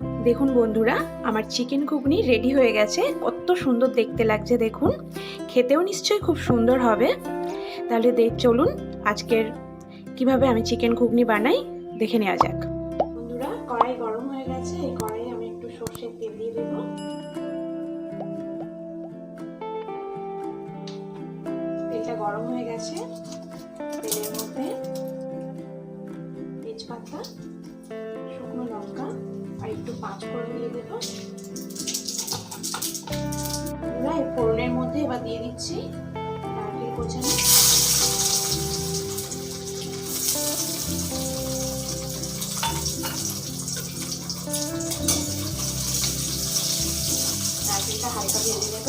দেখুন বন্ধুরা, আমার চিকেন ঘুগনি রেডি হয়ে গেছে। কত সুন্দর দেখতে লাগছে দেখুন। খেতেও নিশ্চয়ই খুব সুন্দর হবে। তাহলে দেখ চলুন আজকের কীভাবে আমি চিকেন ঘুগনি বানাই, দেখে নেওয়া যাক। বন্ধুরা, কড়াই গরম হয়ে গেছে, এই কড়াই আমি একটু সর্ষের তেল দিয়ে দেবো। তেলটা গরম হয়ে গেছে। তেলের মধ্যে তেজপাতা পাঁচ ফোড়ন দিয়ে দেবো। ফোড়নের মধ্যে এবার দিয়ে দিচ্ছি নারকেল কোচানো। নারকেলটা হালকা ভেজে নেব।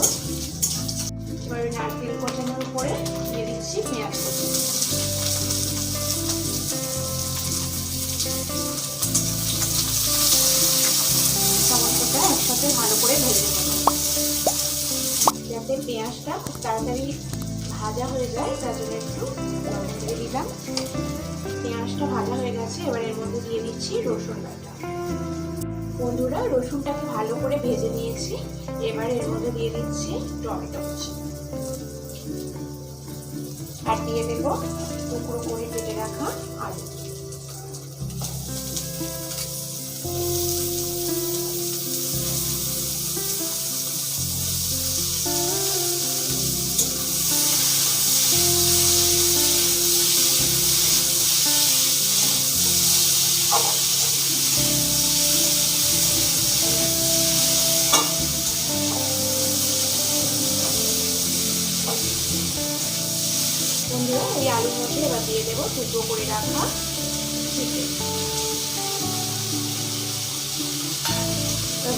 এবার নারকেল কোচানোর উপরে দিয়ে দিচ্ছি পেঁয়াজ। কুচি করে ভেজে নেব। যাতে পেঁয়াজটা তাড়াতাড়ি ভাজা হয়ে যায়, তার জন্য একটু লবণ দিলাম। পেঁয়াজটা ভাজা হয়ে গেছে, এবার এর মধ্যে দিয়ে দিচ্ছি রসুন বাটা। বন্ধুরা, রসুনটাকে ভালো করে ভেজে নিয়েছি। এবার এর মধ্যে দিয়ে দিচ্ছি টমেটো কুচি। আর দিয়ে দেবো টুকরো করে কেটে রাখা আলু। বন্ধুরা এই আলুর মধ্যে এবার দিয়ে দেবো টুকরো করে রাখা চিকেন।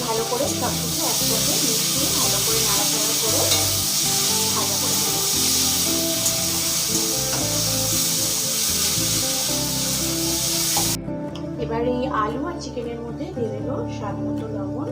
ভালো করে সব কিছু একসাথে মিশিয়ে ভালো করে নাড়াচাড়া করে ভাজা করে এবার এই আলু আর চিকেনের মধ্যে দিয়ে দেবো স্বাদ মতো লবণ।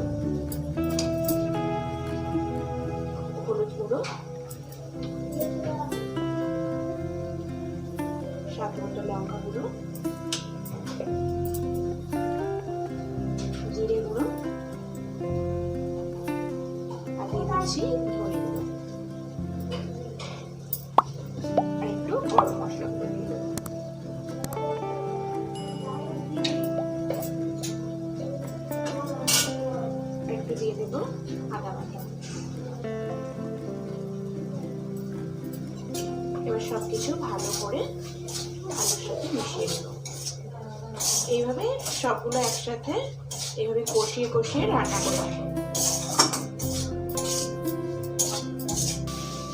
দিয়ে আদা বাটা। এবার সব কিছু ভালো করে আলুর সাথে মিশিয়ে দেবো এইভাবে সবগুলো একসাথে এইভাবে কষিয়ে কষিয়ে রান্না করে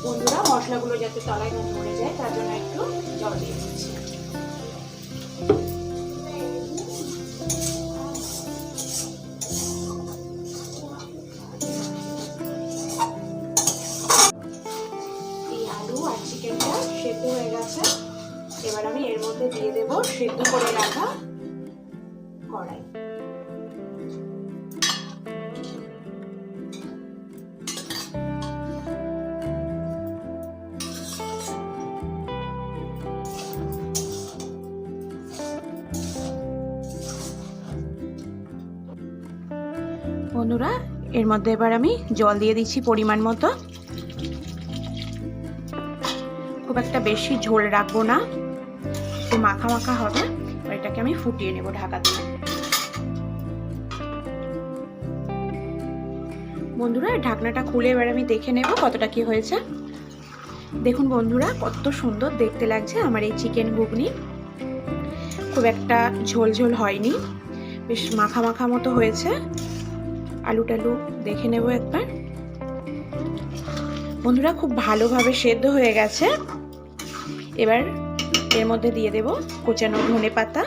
বন্ধুরা, মশলাগুলো যাতে তলায় না ধরে যায়, তার জন্য একটু জল দিয়ে দিচ্ছি। এর মধ্যে দিয়ে করে রাখা কড়াই। বন্ধুরা, এর মধ্যে এবার আমি জল দিয়ে দিচ্ছি পরিমাণ মতো। খুব একটা বেশি ঝোল রাখব না। একটু মাখা মাখা হবে এটাকে আমি ফুটিয়ে নেব ঢাকা দিয়ে। বন্ধুরা ঢাকনাটা খুলে এবার আমি দেখে নেব কতটা কি হয়েছে। দেখুন বন্ধুরা, কত সুন্দর দেখতে লাগছে আমার এই চিকেন ঘুগনি। খুব একটা ঝোল ঝোল হয়নি, বেশ মাখা মাখা মতো হয়েছে। আলু টালু দেখে নেব একবার। বন্ধুরা, খুব ভালোভাবে সেদ্ধ হয়ে গেছে। এবার এর মধ্যে দিয়ে দেব কোচানো ধনে পাতা।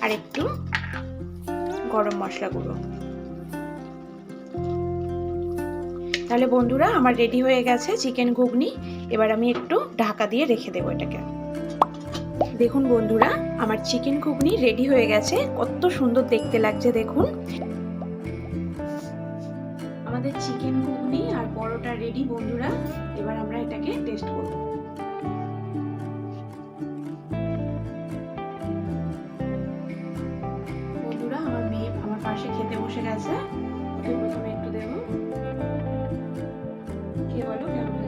আর একটু গরম মশলা গুঁড়ো। তাহলে বন্ধুরা, আমার রেডি হয়ে গেছে চিকেন ঘুগনি। এবার আমি একটু ঢাকা দিয়ে রেখে দেবো এটাকে। দেখুন বন্ধুরা, আমার চিকেন ঘুগনি রেডি হয়ে গেছে। কত সুন্দর দেখতে লাগছে, দেখুন। আমাদের চিকেন ঘুগনি আর পরোটা রেডি বন্ধুরা। এবার আমরা এটাকে টেস্ট করব।